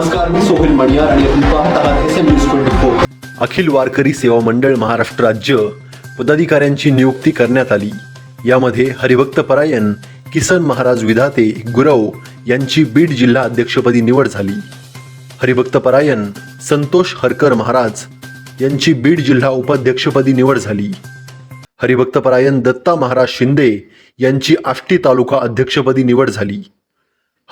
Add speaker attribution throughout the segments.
Speaker 1: नमस्कार मी सोहेल मणियार आणि आपण पाहत आहात S M news twenty four
Speaker 2: Akhil Warkari Seva Mandal Maharashtra राज्य पदाधिकाऱ्यांची नियुक्ती करण्यात आली. यामध्ये हरिभक्त परायण किसन महाराज विधाते गुरव यांची बीड जिल्हा अध्यक्षपदी निवड झाली. हरिभक्त परायण संतोष हरकर महाराज यांची बीड जिल्हा उपाध्यक्षपदी निवड झाली. हरिभक्त परायण दत्ता महाराज शिंदे यांची आष्टी तालुका अध्यक्षपदी निवड झाली.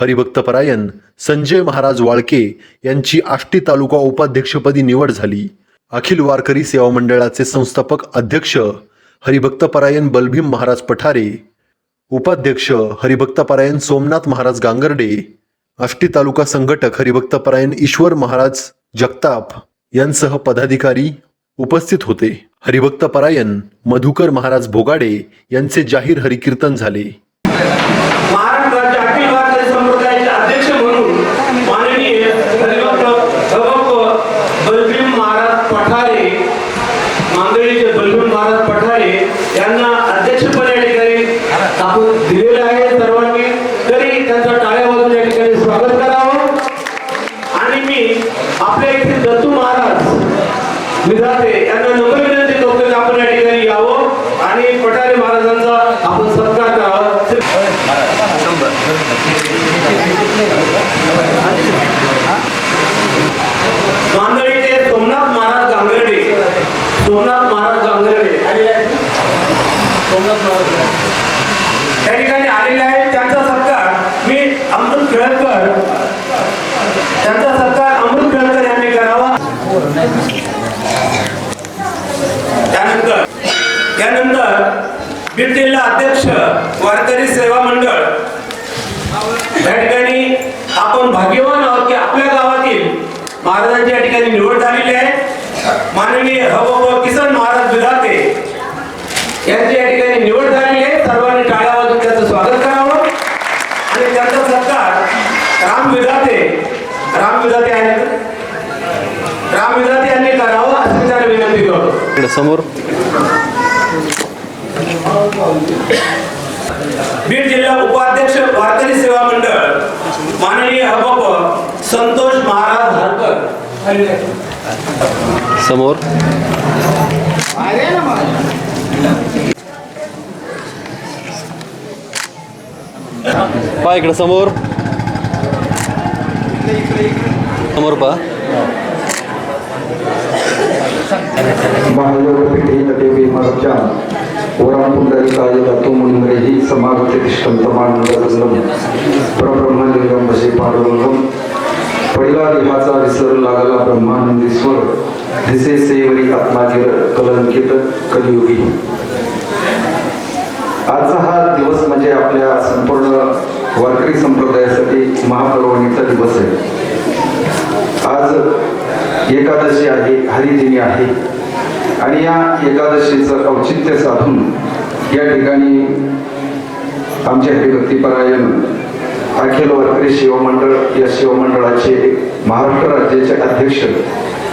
Speaker 2: हरिभक्त परायण संजय महाराज वाळके यांची आष्टी तालुका उपाध्यक्षपदी निवड झाली. अखिल वारकरी सेवा मंडळाचे संस्थापक अध्यक्ष हरिभक्त परायण बलभीम महाराज पठारे उपाध्यक्ष हरिभक्त परायण सोमनाथ महाराज गांगर्डे आष्टी तालुका संघटक हरिभक्त परायण ईश्वर महाराज जगताप यांसह पदाधिकारी उपस्थित होते. हरिभक्त परायण मधुकर महाराज भोगाडे यांचे जाहीर हरिकीर्तन झाले
Speaker 3: महाराष्ट्राच्या अखिल भारतीय संप्रदायाचे अध्यक्ष म्हणून माननीय हरिभक्त हबप बलभीम महाराज पठारे मांगळीचे बलभीम महाराज पठारे यांना अध्यक्षपद या ठिकाणी आपण दिलेलं आहे सर्वांनी तरी त्यांचा टाळ्या वाजून या ठिकाणी स्वागत करावं आणि मी आपल्या इथे दत्तू महाराज विधाते यांना नम्र विनंती करतो की आपण या ठिकाणी यावं आणि पठारे महाराजांचा आपण सत्कार करावा गांगर्डे सोमनाथ महाराज गांगर्डे सोमनाथ महाराज गांगर्डे सोमनाथ महाराज त्या ठिकाणी आलेले आहेत त्यांचा सत्कार मी अमृत खेळकर त्यांचा सत्कार अमृत खेळकर यांनी करावा. त्यानंतर त्यानंतर बीड जिल्हा अध्यक्ष वारकरी सेवा मंडळ. या ठिकाणी आपण भाग्यवान आहोत की आपल्या गावातील महाराजांची या ठिकाणी निवड झालेली आहे. माननीय हवा किसन महाराज विधाते यांची या ठिकाणी निवड झालेली आहे सर्वांनी टाळ्या वाजून त्याचं स्वागत करावं आणि त्यांचा सत्कार राम विधाते राम विधाते आहेत राम विधाते यांनी करावं अशी त्यांना विनंती करतो
Speaker 2: इकडे समोर.
Speaker 3: बीड जिल्हा उपाध्यक्ष वारकरी सेवा मंडळ माननीय हबप संतोष महाराज हरकर.
Speaker 2: समोर. पा इकडे समोर. समोर पा
Speaker 4: देवी मरच्या ओरापुंडरिकाय दातु मुनिमरेहि समागते तिष्ठन्तमानन्दगंगम परब्रह्मलिंगम भजे पांडुरंगम पहिला देहाचा विसर लागला ब्रह्मानंदी स्वर दिसे सेवरी आत्मागिर कलंकित कलियुगी आजचा हा दिवस म्हणजे आपल्या संपूर्ण वारकरी संप्रदायासाठी महापर्वणीचा दिवस आहे. आज एकादशी आहे हरिदिनी आहे. आणि या एकादशीचं औचित्य साधून या ठिकाणी आमचे हरिभक्तीपरायण अखिल वारकरी शिवमंडळ या शिवमंडळाचे महाराष्ट्र राज्याचे अध्यक्ष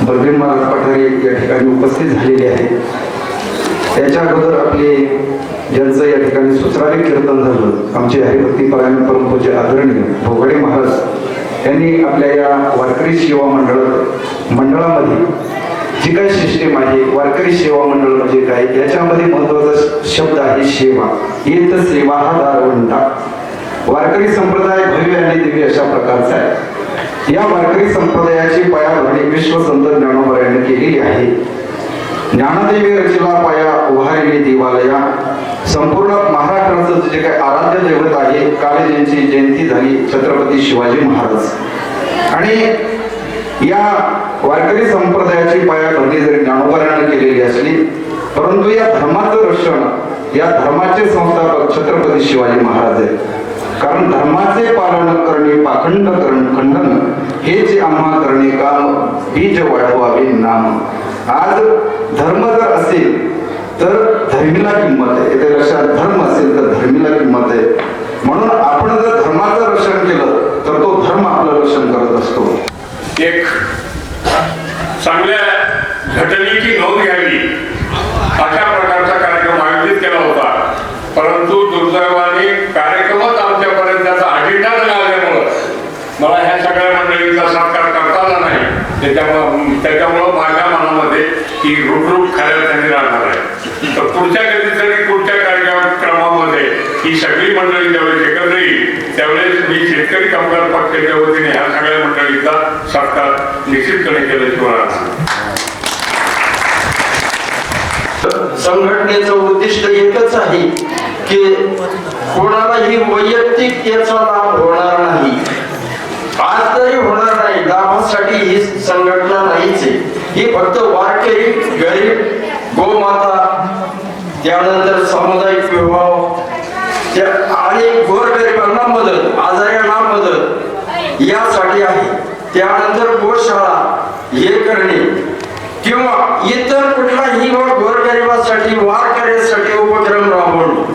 Speaker 4: बलबीर महाराज पठारे या ठिकाणी उपस्थित झालेले आहेत. त्याच्या अगोदर आपले ज्यांचं या ठिकाणी सुसरारी कीर्तन झालं आमचे हरिभक्तीपरायण परंपरेचे आदरणीय भोगडे महाराज त्यांनी आपल्या या वारकरी सेवा मंडळ मंडळामध्ये जी काही सिस्टीम आहे वारकरी सेवा मंडळ म्हणजे काय याच्यामध्ये महत्त्वाचा शब्द आहे सेवा. येत सेवा हा दारवंटा वारकरी संप्रदाय भव्य आणि दिव्य अशा प्रकारचा आहे. या वारकरी संप्रदायाची पायाभरणी विश्वसंत ज्ञानोबा यांनी केलेली आहे. ज्ञानदेवी रचिला पाया उभारली देवालया संपूर्ण महाराष्ट्राचं जे काही आराध्य दैवत आहे काले यांची जयंती झाली छत्रपती शिवाजी महाराज. आणि या वारकरी संप्रदायाची पायाभरणी जरी ज्ञानोबाराने केलेली असली परंतु या धर्माचं रक्षण या धर्माचे संस्थापक छत्रपती शिवाजी महाराज आहेत. कारण धर्माचे पालन करणे पाखंड करण खंडन हे जे आम्हा करणे काम बीज वाढवावे नाम. आज धर्म जर असेल तर धर्मीला किंमत आहे. येथे लक्षात धर्म असेल तर धर्मीला किंमत आहे. म्हणून आपण जर धर्माचं रक्षण केलं तर तो धर्म आपलं रक्षण करत असतो.
Speaker 5: एक चांगल्या घटनेची नोंद घ्यावी. अशा प्रकारचा कार्यक्रम आयोजित केला होता. परंतु दुर्दैवाने कार्यक्रमच आमच्यापर्यंत त्याचा अजेंडा न आल्यामुळं मला ह्या सगळ्या मंडळींचा सत्कार त्याच्यामुळं त्याच्यामुळं माझ्या मनामध्ये ही रुटरूट खायला त्यांनी राहणार आहे. तर पुढच्या कधीतरी पुढच्या कार्यक्रमामध्ये ही सगळी मंडळी ज्यावेळेस एकत्र येईल त्यावेळेस मी शेतकरी कामगार पक्षाच्या वतीने ह्या सगळ्या मंडळीचा सत्कार निश्चितपणे केल्याशिवाय
Speaker 6: संघटनेचं उद्दिष्ट एकच आहे की कोणालाही वैयक्तिक याचा लाभ होणार नाही. आज तरी होणार नाही. लाभासाठी ही संघटना नाहीच आहे. ही फक्त वारकरी गरीब गोमाता त्यानंतर सामुदायिक विवाह त्या आणि गोरगरिबांना मदत आजाऱ्यांना मदत यासाठी आहे. त्यानंतर गोशाळा हे करणे किंवा इतर कुठलाही व गोरगरिबासाठी वारकऱ्यासाठी उपक्रम राबवणे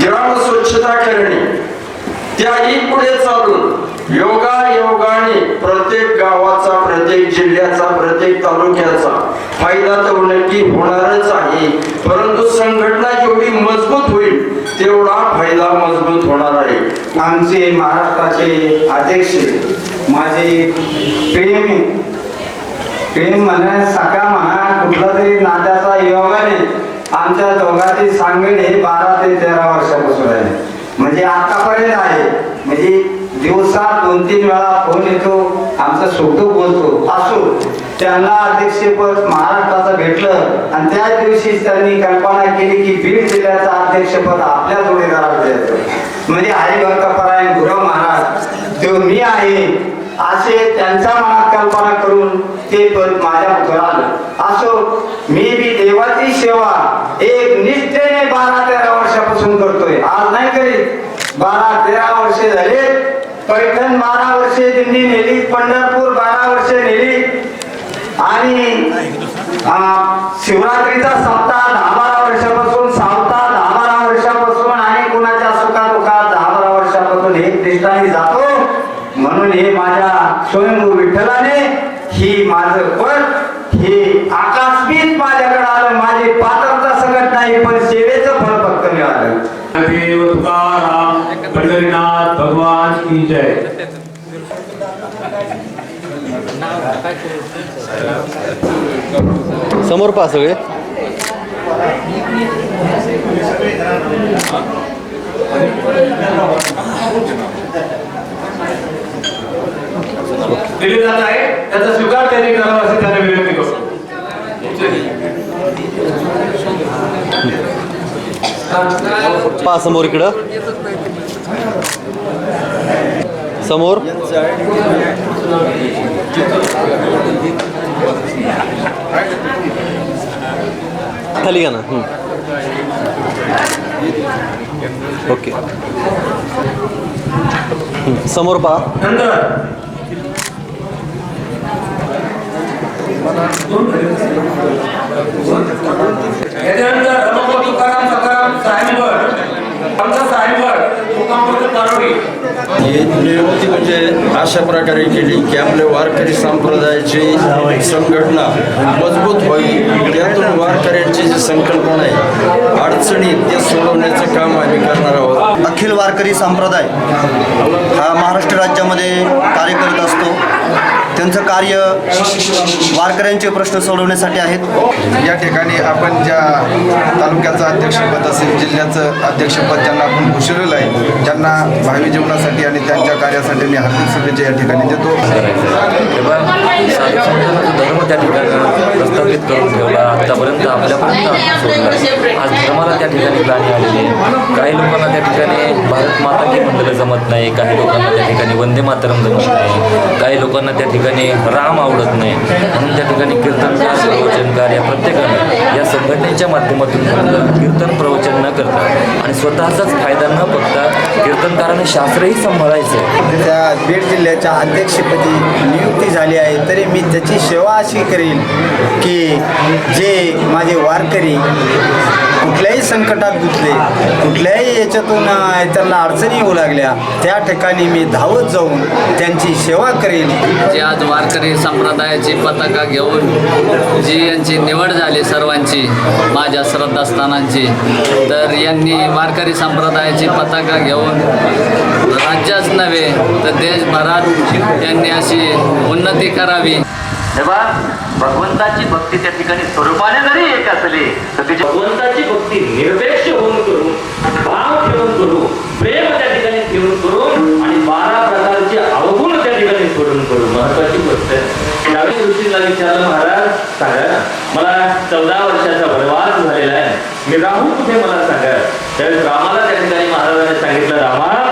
Speaker 6: ग्राम स्वच्छता करणे त्याही पुढे चालून योगा योगाने प्रत्येक गावाचा प्रत्येक जिल्ह्याचा प्रत्येक तालुक्याचा फायदा तर नक्की होणारच आहे. परंतु संघटना जेवढी मजबूत होईल तेवढा फायदा मजबूत होणार आहे.
Speaker 7: आमचे महाराष्ट्राचे अध्यक्ष माझे प्रेमी प्रेम म्हणा सका म्हणा कुठला तरी नात्याचा योगाने आमच्या दोघांची सांगणे बारा ते तेरा वर्षापासून आहे. म्हणजे आतापर्यंत आहे. म्हणजे दिवसात दोन तीन वेळा फोन येतो आमचा सुख बोलतो. असो त्यांना अध्यक्षपद महाराष्ट्राचं भेटलं आणि त्याच दिवशी त्यांनी कल्पना केली की बीड जिल्ह्याचं अध्यक्षपद आपल्या जोडीदाराला द्यायचं. म्हणजे हरिभक्त परायण गुरव महाराज तो मी आहे असे त्यांच्या मनात कल्पना करून ते पद माझ्या पुढे आलं. असो मी बी देवाची सेवा एक निष्ठेने बारा तेरा वर्षापासून करतोय. आज नाही करीत. बारा तेरा वर्षे झाले पैठण बारा वर्षे दिंडी नेली पंढरपूर बारा वर्षे नेली. आणि शिवरात्रीचा सप्ताह दहा बारा वर्षापासून सावता दहा बारा वर्षापासून आणि कुणाच्या सुखादुखात दहा बारा वर्षापासून हे कृष्णाने जातो. म्हणून हे माझ्या स्वयंभू विठ्ठलाने ही माझं पद हे आकाशबीत माझ्याकडे आलं. माझी पात्रता सगळं नाही पण सेवेचं फळ फक्त मिळालं.
Speaker 3: तुकाराम पंढरीनाथ भगवान की जय।
Speaker 2: समोर पहा सगळे.
Speaker 3: दिली जात आहे. त्याचा स्वीकार त्यांनी करावा असे त्यांना विनंती करतो
Speaker 2: पहा समोर इकडं. समोर? खाली घ्या ना. ओके. समोर पहा.
Speaker 3: नंतर
Speaker 8: ही नियुक्ती म्हणजे अशा प्रकारे केली की आपल्या वारकरी संप्रदायाची संघटना मजबूत होईल. त्यातून वारकऱ्यांची जी संकल्पना आहे अडचणी ते सोडवण्याचं काम आम्ही करणार आहोत.
Speaker 9: अखिल वारकरी संप्रदाय हा महाराष्ट्र राज्यामध्ये कार्य करत असतो. त्यांचं कार्य वारकऱ्यांचे प्रश्न सोडवण्यासाठी आहेत.
Speaker 6: या ठिकाणी आपण ज्या तालुक्याचं अध्यक्षपद असेल जिल्ह्याचं अध्यक्षपद ज्यांना आपण घोषवलेलं आहे ज्यांना भावी जीवनासाठी आणि त्यांच्या कार्यासाठी मी हार्दिक शुभेच्छा या ठिकाणी देतो.
Speaker 10: तेव्हा धर्म त्या ठिकाणी प्रस्थापित करून ठेवला. आतापर्यंत आपल्यापर्यंत सोडला आज धर्माला त्या ठिकाणी प्राणी आलेली आहे. काही लोकांना त्या ठिकाणी भारत माता की म्हणलेलं जमत नाही. काही लोकांना त्या ठिकाणी वंदे मातरम जमत नाही. काही लोकांना त्या ठिकाणी राम आवडत नाही. म्हणून त्या ठिकाणी कीर्तनकार प्रवचनकार या प्रत्येकाने या संघटनेच्या माध्यमातून कीर्तन प्रवचन न करता आणि स्वतःचाच फायदा न बघता कीर्तनकाराने शास्त्रही सांभाळायचं.
Speaker 7: त्या बीड जिल्ह्याच्या अध्यक्षपदी नियुक्ती झाली आहे. तरी मी त्याची सेवा अशी करेल की जे माझे वारकरी कुठल्याही संकटात गुंतले कुठल्याही याच्यातून त्यांना अडचणी येऊ लागल्या त्या ठिकाणी मी धावत जाऊन त्यांची सेवा करेल
Speaker 11: जे आज वारकरी संप्रदायाची पताका घेऊन जी यांची निवड झाली सर्वांची माझ्या श्रद्धास्थानांची तर यांनी वारकरी संप्रदायाची पताका घेऊन राज्याच नव्हे तर देशभरात यांनी अशी उन्नती करावी.
Speaker 12: भगवंताची भक्ती त्या ठिकाणी स्वरूपाने जरी एक असली तर तिची भगवंताची भक्ती निर्पेक्ष होऊन करून भाव ठेवून करू प्रेम त्या ठिकाणी ठेवून करून आणि बारा प्रकारचे अवगुण त्या ठिकाणी सोडून करू महत्वाची गोष्ट आहे. त्यावेळी ऋषीला विचारलं महाराज सांगा मला चौदा वर्षाचा वनवास झालेला आहे. मी राहू कुठे मला सांगा? त्यावेळेस रामाला त्या ठिकाणी महाराजांनी सांगितलं रामा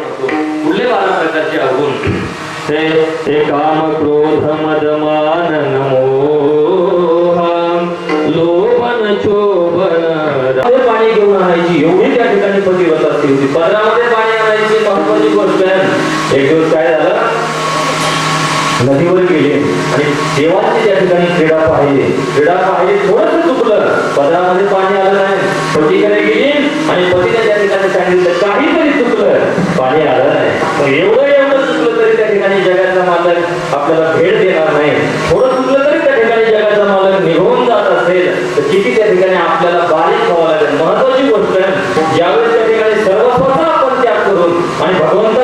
Speaker 12: पुढले बारा प्रकारचे अवगुण. ते काम क्रोध मदमा देवाची त्या ठिकाणी क्रीडा पाहिली. क्रीडा पाहिली थोडस चुकलं. पदरामध्ये पाणी आलं नाही. पतीकडे गेली आणि पतीने त्या ठिकाणी सांगितलं काहीतरी चुकलं. पाणी आलं नाही. पण एवढं एवढं चुकलं तरी त्या ठिकाणी जगाचा मालक आपल्याला भेट देणार नाही. थोडं चुकलं तरी त्या ठिकाणी जगाचा मालक निघून जात असेल. तर किती त्या ठिकाणी आपल्याला बारीक व्हावं लागेल. महत्वाची गोष्ट आहे ज्यावेळेस त्या ठिकाणी सर्वप्रथम आपण त्याग करून आणि भगवंत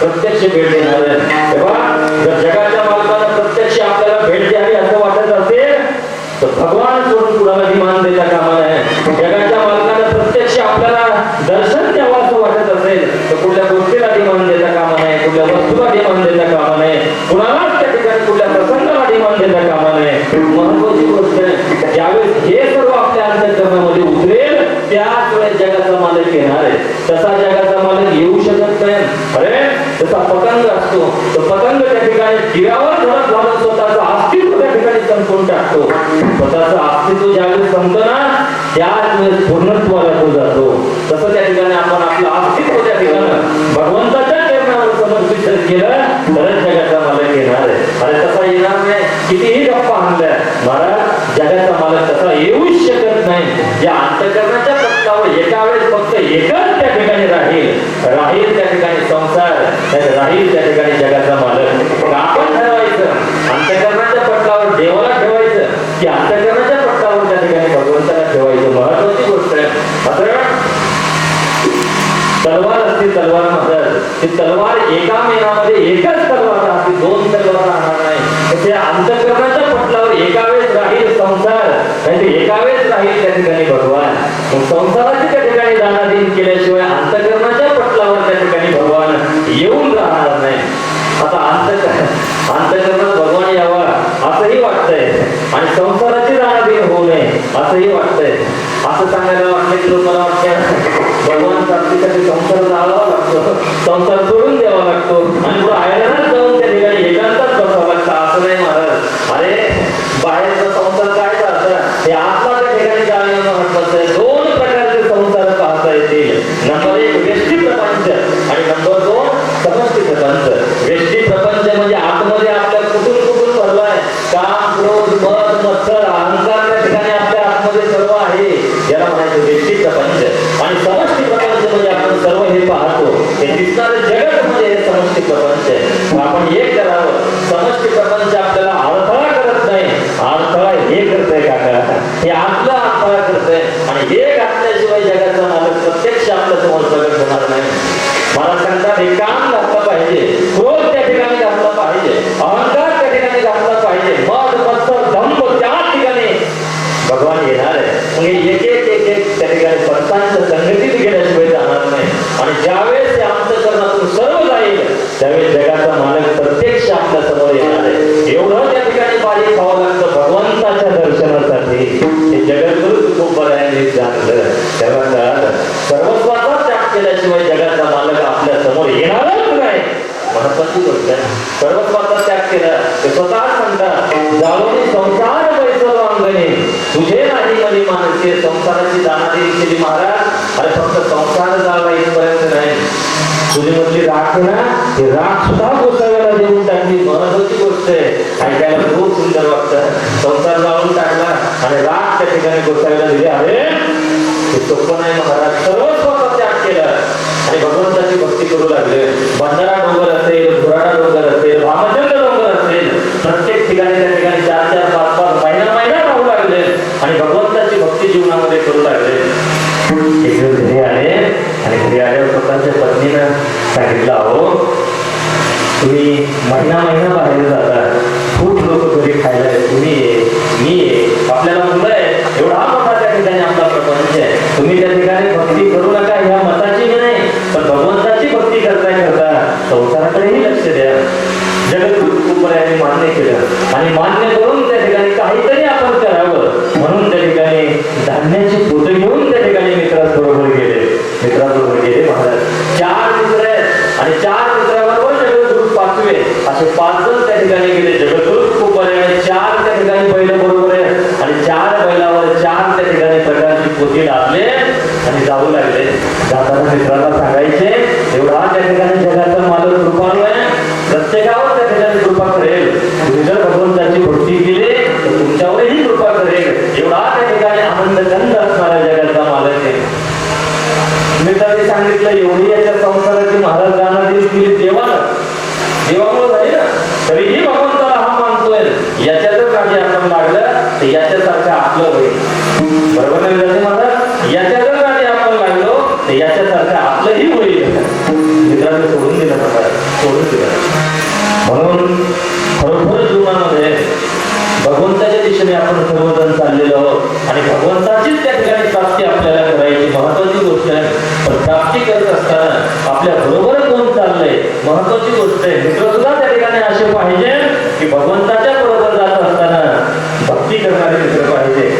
Speaker 12: प्रत्यक्ष भेट देणार तेव्हा जर जगाच्या मालकाला प्रत्यक्ष आपल्याला भेट द्यावी असं वाटत असेल तर भगवान सोडून कुणाला विमान देता कामा नये जगाच्या मालकाला प्रत्यक्ष आपल्याला दर्शन द्यावं असं वाटत असेल तर कुठल्या गोष्टीला डिमांड देता कामा नये कुठल्या वस्तूला डिमांड देता कामा नये कुणालाच त्या ठिकाणी कुठल्या प्रसंगाला डिमांड देता कामा नये महत्वाची गोष्ट आहे ज्यावेळेस हे सर्व आपल्या अंतर्करणामध्ये उतरेल त्याच वेळेस जगाचा मालक येणार आहे तसा जगाचा मालक येऊ शकत नाही अरे जसा पतंग असतो. तर पतंग त्या ठिकाणी गिरावर धरत घालून स्वतःचं अस्तित्व त्या ठिकाणी संपवून टाकतो. स्वतःचं अस्तित्व ज्यावेळेस संपतं ना त्याच वेळेस पूर्णत्वाला तो जातो. तसं त्या ठिकाणी आपण आपलं अस्तित्व त्या ठिकाणी भगवंताच्या चरणावर समर्पित जर केलं तरच जगाचा मालक येणार आहे. अरे तसा येणार नाही. कितीही गप्पा आणल्या महाराज जगाचा मालक तसा येऊच शकत नाही. या अंतकरणाच्या पक्षावर एका वेळेस फक्त एकच त्या ठिकाणी राहील. राहील त्या ठिकाणी नाहीतर त्या ठिकाणी जगाचा मालक. मग आपण ठरवायचं? अंतकरणाच्या पट्टावर देवाला ठेवायचं. की अंतकरणाच्या पट्टावर त्या ठिकाणी भगवंताला ठेवायचं? महत्वाची गोष्ट आहे. मात्र तलवार असते तलवार मात्र ती तलवार एका महिन्यामध्ये एकच तलवार राहते दोन तलवार राहणार नाही. तर त्या अंतकरणाच्या पटलावर एका वेळेस राहील संसार. नाही एका वेळेस राहील त्या ठिकाणी भगवान. मग संसाराची त्या ठिकाणी दानाधीन केल्याशिवाय अंतकरणाच्या संसाराची दानादेवी केली महाराज. अरे फक्त संसार जाळला इथपर्यंत नाही. तुझी मधली राख ना हे राख सुद्धा गोसाव्याला देऊन टाकली. महत्वाची गोष्ट आहे. ऐकायला खूप सुंदर वाटत. संसार जाळून टाकला आणि राख त्या ठिकाणी गोसाव्याला दिली. अरे हे सोपं नाही महाराज. सर्वस्वाचा त्याग केला. आणि भगवंताची भक्ती करू लागले. बंधारा डोंगर असेल धुराडा डोंगर असेल रामचंद्र डोंगर असेल प्रत्येक ठिकाणी त्या ठिकाणी चार चार पाच पाच महिना महिना राहू लागले. आणि भगवंताची जीवनामध्ये करू लागले. घरी आले. आणि घरी आल्यावर स्वतःच्या पत्नीनं सांगितलं अहो तुम्ही महिना महिना बाहेर जाता. खूप लोक घरी खायला तुम्ही ये मी ये. होईल याच्या जर आपण लागलं तर याच्यासारखं आपलं होईल. बरोबर नाही माझं याच्या जर आपण लागलो तर याच्यासारखं आपलंही होईल. मित्रांनी सोडून दिलं सोडून दिलं. म्हणून खरोखर जीवनामध्ये भगवंताच्या दिशेने आपण सर्वजण चाललेलो आहोत. आणि भगवंताचीच त्या ठिकाणी प्राप्ती आपल्याला करायची महत्वाची गोष्ट आहे. पण प्राप्ती करत असताना आपल्या बरोबर कोण चाललंय? महत्वाची गोष्ट आहे. मित्र सुद्धा त्या ठिकाणी असे पाहिजे? की भगवंताच्या बरोबर जात असताना भक्ती करणारे मित्र पाहिजे.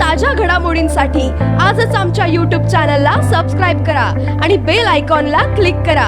Speaker 13: ताज्या घडामोडींसाठी आजच आमच्या यूट्यूब चॅनलला सबस्क्राईब करा आणि बेल आयकॉनला क्लिक करा.